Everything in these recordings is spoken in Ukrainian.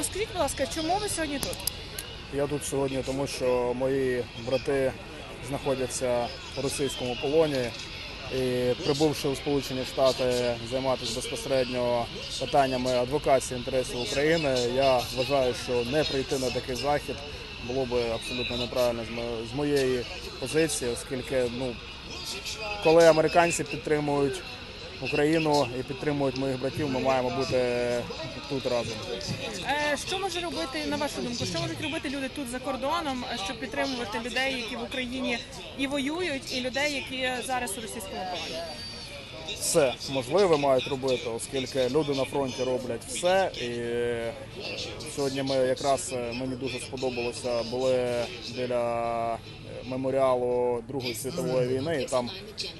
розкажіть, будь ласка, чому ви сьогодні тут? Я тут сьогодні, тому що мої брати знаходяться у російському полоні. І прибувши у Сполучені Штати займатися безпосередньо питаннями адвокації інтересів України, я вважаю, що не прийти на такий захід було би абсолютно неправильно з моєї позиції, оскільки ну, коли американці підтримують Україну і підтримують моїх братів, ми маємо бути тут разом. Е, Що може робити, на вашу думку, що можуть робити люди тут за кордоном, щоб підтримувати людей, які в Україні і воюють, і людей, які зараз у російському полоні? все можливе мають робити, оскільки люди на фронті роблять все. І сьогодні ми якраз е, мені дуже сподобалося, були біля е, меморіалу Другої світової війни, і там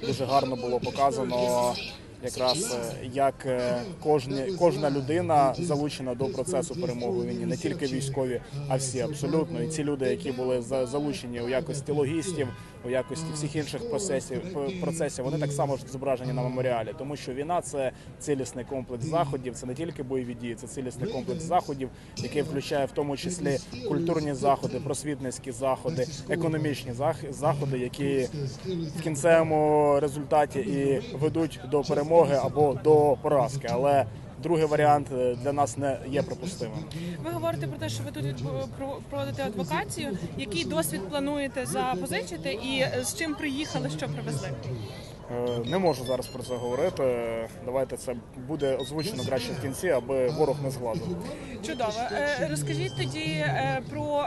дуже гарно було показано. Якраз е, як е, кожні, кожна людина залучена до процесу перемоги війні, не тільки військові, а всі абсолютно. І ці люди, які були за- залучені у якості логістів, у якості всіх інших процесів, процесів, вони так само ж зображені на меморіалі, тому що війна це цілісний комплекс заходів, це не тільки бойові дії, це цілісний комплекс заходів, який включає в тому числі культурні заходи, просвітницькі заходи, економічні зах- заходи, які в кінцевому результаті і ведуть до перемоги або до поразки. Але другий варіант е, для нас не є припустимим. Ви говорите про те, що ви тут проводите адвокацію. Який досвід плануєте запозичити і е, з чим приїхали, що привезли? Е, Не можу зараз про це говорити. Давайте це буде озвучено краще в кінці, аби ворог не згладив. Чудово. Е, Розкажіть тоді е, про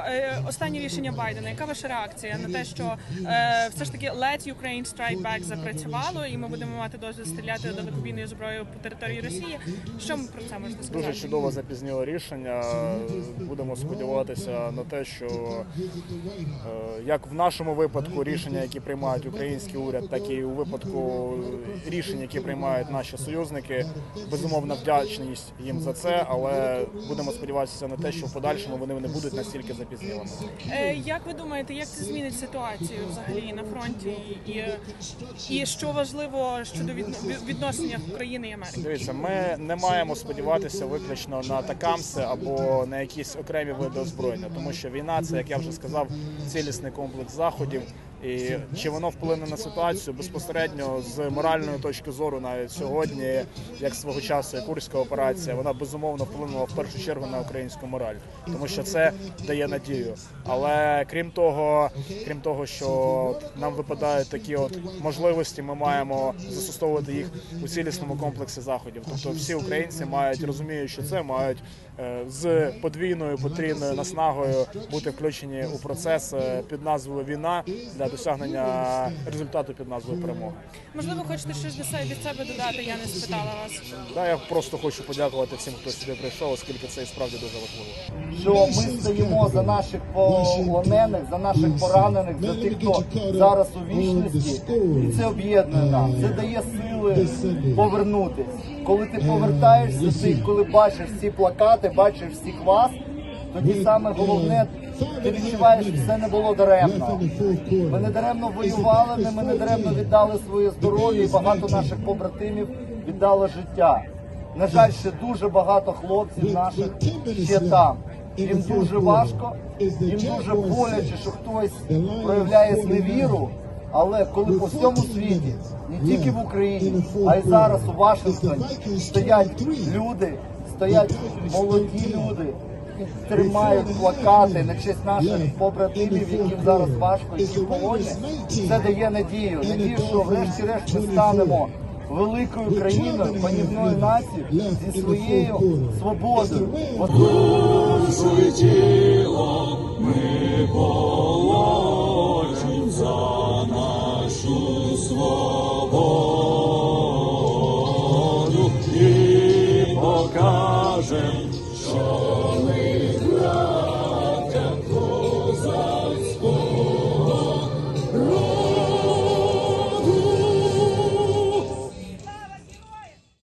останнє рішення Байдена. Яка ваша реакція на те, що все ж таки Let Ukraine Strike Back запрацювало, і ми будемо мати дозвіл стріляти далекобійною зброєю по території Росії? Що ви про це можете сказати? Дуже чудово запізніле рішення. Будемо сподіватися на те, що як в нашому випадку рішення, які приймають український уряд, так і у випадку рішень, які приймають наші союзники, безумовна вдячність їм за це, але будемо сподіватися на те, що в подальшому вони не будуть настільки запізнілими. Е, Як ви думаєте, як це змінить ситуацію взагалі на фронті? І, і що важливо щодо відно- відношення України і Америки? Дивіться, ми не маємо сподіватися виключно на такамси або на якісь окремі види озброєння, тому що війна це, як я вже сказав, цілісний комплекс заходів. І чи воно вплине на ситуацію безпосередньо з моральної точки зору, навіть сьогодні, як свого часу, курська операція, вона безумовно вплинула в першу чергу на українську мораль, тому що це дає надію. Але крім того, крім того, що нам випадають такі от можливості, ми маємо застосовувати їх у цілісному комплексі заходів. Тобто всі українці мають розуміючи це, мають е, з подвійною потрійною наснагою бути включені у процес е, під назвою війна для досягнення результату під назвою перемога. Можливо, хочете щось від себе додати? Я не спитала вас. Да, я просто хочу подякувати всім, хто сюди прийшов, оскільки це і справді дуже важливо. що ми стоїмо за наших полонених, за наших поранених, за тих, хто зараз у вічності, і це об'єднує нас. Це дає сили повернутись. Коли ти повертаєшся, ти коли бачиш ці плакати, бачиш всіх вас, тоді саме головне, ти відчуваєш, що все не було даремно. Ми не даремно воювали, ми не даремно віддали своє здоров'я, і багато наших побратимів віддало життя. На жаль, ще дуже багато хлопців наших ще там. Їм дуже важко, їм дуже боляче, що хтось проявляє зневіру. Але коли по всьому світі, не тільки в Україні, а й зараз у Вашингтоні стоять люди, стоять молоді люди, тримають плакати на честь наших побратимів, яким зараз важко, які в полоні, це дає надію. Надію, що врешті-решт ми станемо великою країною, панівною нацією зі своєю свободою. От Душою тілом ми положим за нашу свободу і покажем